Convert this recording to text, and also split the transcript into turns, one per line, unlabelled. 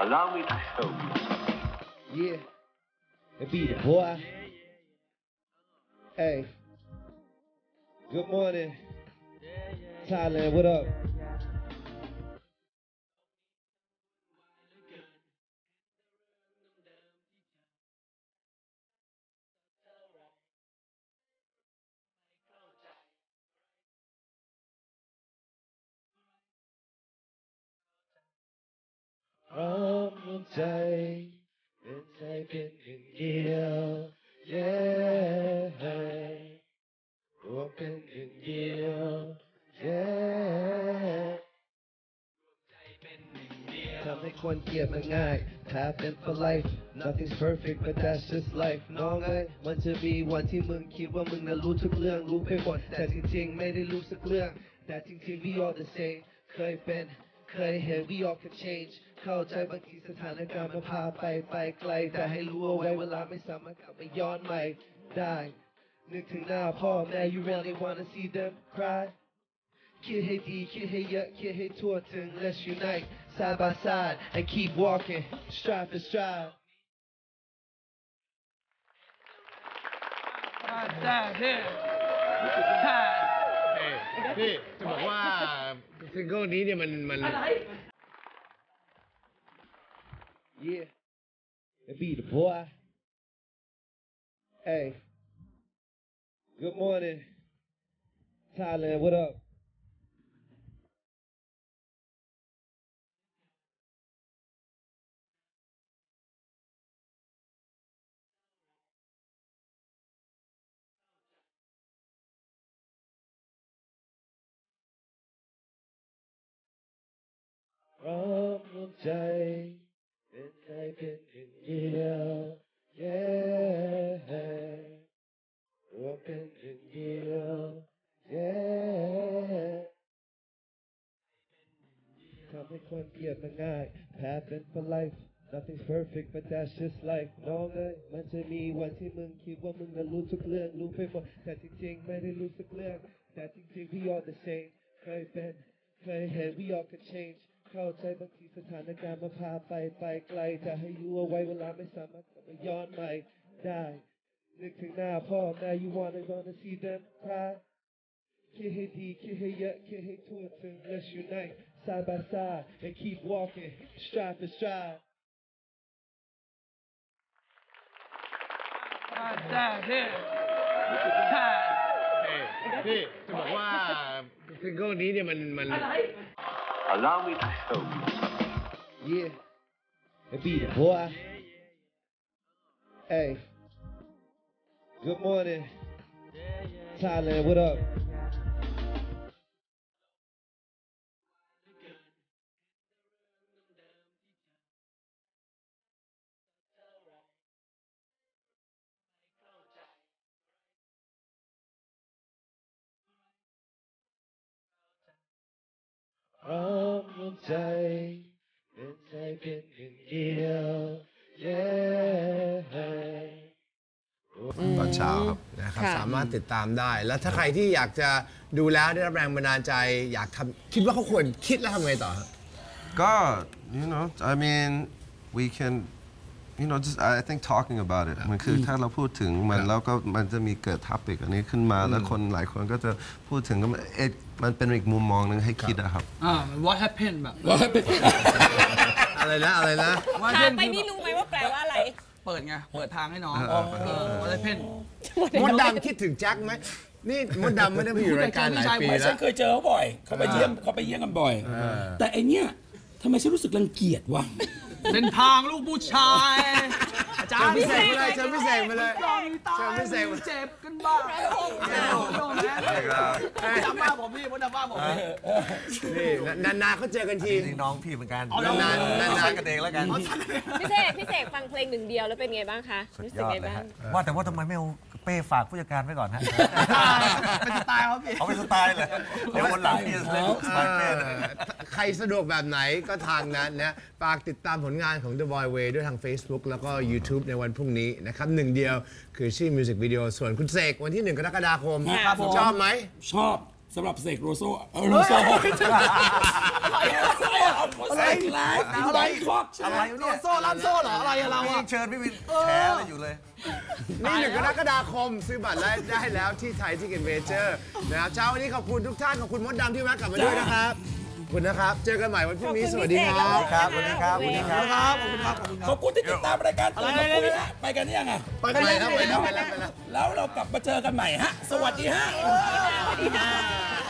Allow me to show you something.
Yeah. It be the boy. Hey. Good morning. Thailand, what up? From the day เป็นใจเป็นหนึ่งเดียว yeah รวมเป็นหนึ่งเดียว yeah ทำให้คนเกลียดมันง่าย happen for life nothing's perfect but that's just life น้องเอ้ยมันจะมีวันที่มึงคิดว่ามึงน่ะรู้ทุกเรื่องรู้ไปหมดแต่จริงๆ ไม่ได้รู้สักเรื่อง แต่จริงๆ we all the same เคยเป็น เคยเห็น we all can change เข้าใจบางทีสถานการณ์มันพาไปไปไกล แต่ให้รู้เอาไว้เวลาไม่สามารถกลับมาย้อนใหม่ได้ นึกถึงหน้าพ่อแม่ you really wanna see them cry คิดให้ดีคิดให้เยอะคิดให้ทั่วถึง let's unite side by side and keep walking stride for stride
พี่จะบอกว่าซิงเกิลนี้เนี่ยมันมัน
Yeah, it be the boy. Hey, good morning, Thailand. What up? From the day เป็นใจเป็นหนึ่งเดียว yeah รวมเป็นหนึ่งเดียว yeah ทำให้คนเกลียดมันง่าย happen for life nothing's perfect but that's just life น้องเอ้ยมันจะมีวันที่มึงคิดว่ามึงน่ะรู้ทุกเรื่องรู้ไปหมด แต่จริงๆไม่ได้รู้สักเรื่อง แต่จริงๆ we all the same เคยเป็นเคยเห็น we all can change เข้าใจบางทีสถานการณ์มันพาไปไปไกลจะให้รู้เอาไว้เวลาไม่สามารถกลับมาย้อนใหม่ได้นึกถึงหน้าพ่อแม่ you wanna wanna see them cry คิดให้ดีคิดให้เยอะคิดให้ทั่วถึง let's unite side by side and keep walking stride for stride
พี่จะบอกว่าซิงเกิลนี้เนี่ยมันมัน
Allow me to show you something.
Yeah, it be the boy. Hey, good morning, Thailand. What up? From the day เป็นใจเป็นหนึ่งเดียว yeah
ตอนเช้าครับนะครับสามารถติดตามได้ แล้วถ้าใครที่อยากจะดูแล้วได้รับแรงบันดาลใจ อยากทำคิดว่าเขาควรคิดแล้วทำไงต่อฮะ
God, you know, I mean, we can, you know, just I think talking about it มันคือถ้าเราพูดถึงมันแล้วก็มันจะมีเกิดท็อปิกอันนี้ขึ้นมาแล้วคนหลายคนก็จะพูดถึงก็มันเอ๊ะมันเป็นอีกมุมมองหนึงให้คิดอะครับ
อ่า what happened แบบ
อะไรนะอะไรนะ
what
ถาม
happened
ไป
คือ
นี่
แบบ
รู้ไหมว่าแปลว่าอะไร
เปิดไงเปิดทางให้น้อง
เออ
เออ what happened
มดดำคิดถึงแจ็คไหมนี่มดดำไม่ได้มาอยู่รายการหลายปี
ไม่
แล้
ฉั
ว
นเคยเจอเขาบ่อยเขาไปเยี่ยมเขาไปเยี่ยมกันบ่อย แต่ไอเนี้ยทำไมฉันรู้สึกรังเกียจวะ
เส้นทางลูกผู้ชาย อาจารย์
เชิญพิเศษมาเลยเชิญพิเศษมาเลย
ยอมตาย
เชิญพิเศษมา
เจ็บกันบ้างยอมแพ้จำบ้าผมพี่มดจำบ้าผม
นี่นานๆเขาเจอกันที
จริงๆน้องพี่เหมือนกัน
นานๆนานๆ
ใช้กันเองแล้วกัน
พี่เสกพี่เสกฟังเพลงหนึ่งเดียวแล้วเป็นไงบ้างคะ
สุด
รู้
ย
สึก
อด
ไง
เลย
บ้าง
ฮะว่าแต่ว่าทำไมไม่เอาเป้ฝากผู้จัดการไว้ก่อนฮะ
เป็นสไตล์ครับพี่
เอาเป็นสไตล์เลยเดี๋ยววันหลังพี่จะเล่นสไตล์เป้เลย
ใค รสะดวกแบบไหนก็ทางนั้นนะฝากติดตามผลงานของ The Boy Way ด้วยทาง Facebook แล้วก็ YouTube ในวันพรุ่งนี้นะครับหนึ่งเดียวคือชื่อมิวสิกวิดีโอส่วนคุณเสกวันที่ 1 กรกฎาคม
ครับผม
ชอบไหม
ชอบสำหรับเสกโลโซเออโลโซอะไรไลฟ์อินไบคอกใช่ไหม
โดนโซ่ล่ามโซ่เหรออะไรอะเรา
พี่
อะ
เชิญพี่วินแฉอะไรอยู่เลย
นี่หนึ่งกรกฎาคม ซื้อบัตรได้ได้แล้วที่ไทยที่เกนเวเจอร์นะครับเช้าวันนี้ขอบคุณทุกท่าน ขอบคุณมดดำที่แวะกลับมาด้วยนะครับขอบ คุณนะครับ เจอกันใหม่วันพรุ่งนี้ สวัสดีครับ
ครับสวัสดีครับสวัสดีครับ
ครับ ขอบคุณครับ ขอบคุณครับ
ขอบคุณที่ติดตามรายการตื่นมาคุยฮะไปกันหรือยังอะ
ไปกันเลยครับไปแล้วไปแล้วไปแล้ว
แล้วเรากลับมาเจอกันใหม่ฮะ สวัสดีฮะ